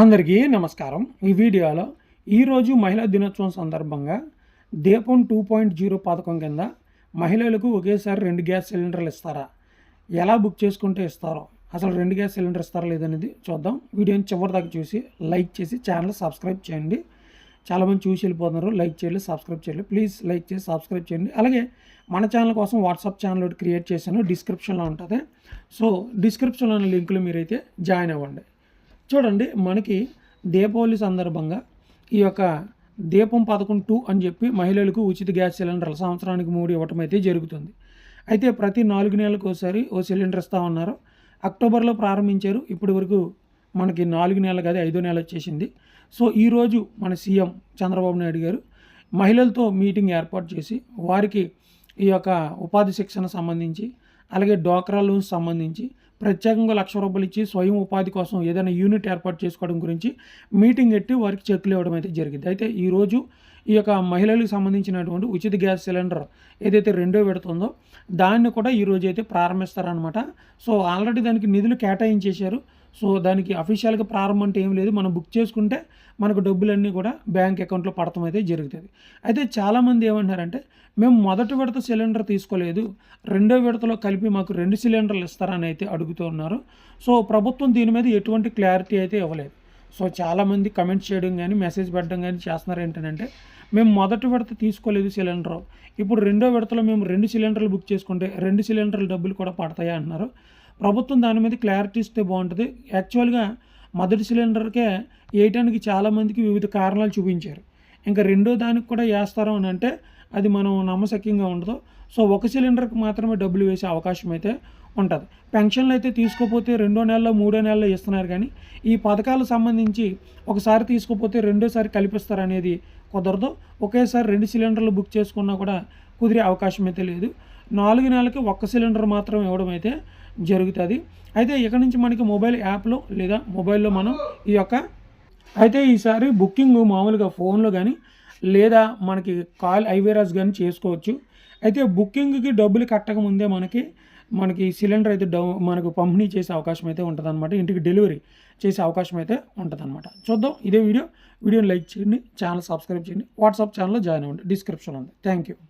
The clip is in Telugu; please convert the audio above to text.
అందరికీ నమస్కారం. ఈ వీడియోలో ఈరోజు మహిళా దినోత్సవం సందర్భంగా దీపం టూ పాయింట్ జీరో పథకం కింద మహిళలకు ఒకేసారి రెండు గ్యాస్ సిలిండర్లు ఇస్తారా? ఎలా బుక్ చేసుకుంటే ఇస్తారో? అసలు రెండు గ్యాస్ సిలిండర్ ఇస్తారా లేదనేది చూద్దాం. వీడియోని చివరి దాకా చూసి లైక్ చేసి ఛానల్ సబ్స్క్రైబ్ చేయండి. చాలామంది చూసి వెళ్ళిపోతున్నారు. లైక్ చేయాలి సబ్స్క్రైబ్ చేయాలి ప్లీజ్ లైక్ చేసి సబ్స్క్రైబ్ చేయండి. అలాగే మన ఛానల్ కోసం వాట్సాప్ ఛానల్ ఒకటి క్రియేట్ చేశాను. డిస్క్రిప్షన్లో ఉంటుంది. సో డిస్క్రిప్షన్లో ఉన్న లింకులు మీరైతే జాయిన్ అవ్వండి. చూడండి మనకి దీపావళి సందర్భంగా ఈ యొక్క దీపం పథకం టూ అని చెప్పి మహిళలకు ఉచిత గ్యాస్ సిలిండర్లు సంవత్సరానికి మూడు ఇవ్వటం అయితే జరుగుతుంది. అయితే ప్రతి నాలుగు నెలలకు ఒకసారి ఓ సిలిండర్ ఇస్తా ఉన్నారు. అక్టోబర్లో ప్రారంభించారు. ఇప్పటి వరకు మనకి నాలుగు నెలలు కాదు ఐదో నెల వచ్చేసింది. సో ఈరోజు మన సీఎం చంద్రబాబు నాయుడు గారు మహిళలతో మీటింగ్ ఏర్పాటు చేసి వారికి ఈ యొక్క ఉపాధి శిక్షణ సంబంధించి అలాగే డోక్రా లోన్స్ సంబంధించి ప్రత్యేకంగా లక్ష రూపాయలు ఇచ్చి స్వయం ఉపాధి కోసం ఏదైనా యూనిట్ ఏర్పాటు చేసుకోవడం గురించి మీటింగ్ ఎట్టి వారికి చెక్కులు ఇవ్వడం అయితే జరిగింది. అయితే ఈరోజు ఈ యొక్క మహిళలకు సంబంధించినటువంటి ఉచిత గ్యాస్ సిలిండర్ ఏదైతే రెండో పెడుతుందో దాన్ని కూడా ఈరోజు అయితే ప్రారంభిస్తారనమాట సో ఆల్రెడీ దానికి నిధులు కేటాయించేశారు. సో దానికి అఫీషియల్గా ప్రారంభం అంటే ఏం లేదు. మనం బుక్ చేసుకుంటే మనకు డబ్బులన్నీ కూడా బ్యాంక్ అకౌంట్లో పడటం అయితే జరుగుతుంది. అయితే చాలామంది ఏమంటారంటే మేము మొదటి విడత సిలిండర్ తీసుకోలేదు. రెండో విడతలో కలిపి మాకు రెండు సిలిండర్లు ఇస్తారని అయితే అడుగుతూ ఉన్నారు. సో ప్రభుత్వం దీని మీద ఎటువంటి క్లారిటీ అయితే ఇవ్వలేదు. సో చాలామంది కమెంట్స్ చేయడం కానీ మెసేజ్ పెట్టడం కానీ చేస్తున్నారు ఏంటంటే మేము మొదటి విడత తీసుకోలేదు సిలిండర్ ఇప్పుడు రెండో విడతలో మేము రెండు సిలిండర్లు బుక్ చేసుకుంటే రెండు సిలిండర్ల డబ్బులు కూడా పడతాయా? అంటున్నారు. ప్రభుత్వం దాని మీద క్లారిటీ ఇస్తే బాగుంటుంది. యాక్చువల్గా మొదటి సిలిండర్కే వేయటానికి చాలామందికి వివిధ కారణాలు చూపించారు. ఇంకా రెండో దానికి కూడా వేస్తారు అని అంటే అది మనం నమ్మశక్యంగా ఉండదు. సో ఒక సిలిండర్కి మాత్రమే డబ్బులు వేసే అవకాశం అయితే ఉంటుంది. పెన్షన్లు అయితే తీసుకోపోతే రెండో నెలలో మూడో నెలలో ఇస్తున్నారు కానీ ఈ పథకాలకు సంబంధించి ఒకసారి తీసుకోపోతే రెండోసారి కల్పిస్తారు అనేది కుదరదు. ఒకేసారి రెండు సిలిండర్లు బుక్ చేసుకున్నా కూడా కుదిరే అవకాశం అయితే లేదు. నాలుగు నెలలకి ఒక్క సిలిండర్ మాత్రం ఇవ్వడం అయితే జరుగుతుంది. అయితే ఇక్కడ నుంచి మనకి మొబైల్ యాప్లో లేదా మొబైల్లో మనం ఈ యొక్క అయితే ఈసారి బుకింగ్ మామూలుగా ఫోన్లో కానీ లేదా మనకి కాల్ ఐవేరాస్ కానీ చేసుకోవచ్చు. అయితే బుకింగ్కి డబ్బులు కట్టక ముందే మనకి మనకి సిలిండర్ అయితే డౌ మనకు పంపిణీ చేసే అవకాశం అయితే ఉంటుంది ఇంటికి డెలివరీ చేసే అవకాశం అయితే ఉంటుందన్నమాట. చూద్దాం ఇదే వీడియో. వీడియోని లైక్ చేయండి ఛానల్ సబ్స్క్రైబ్ చేయండి. వాట్సాప్ ఛానల్లో జాయిన్ అవ్వండి. డిస్క్రిప్షన్ ఉంది. Thank you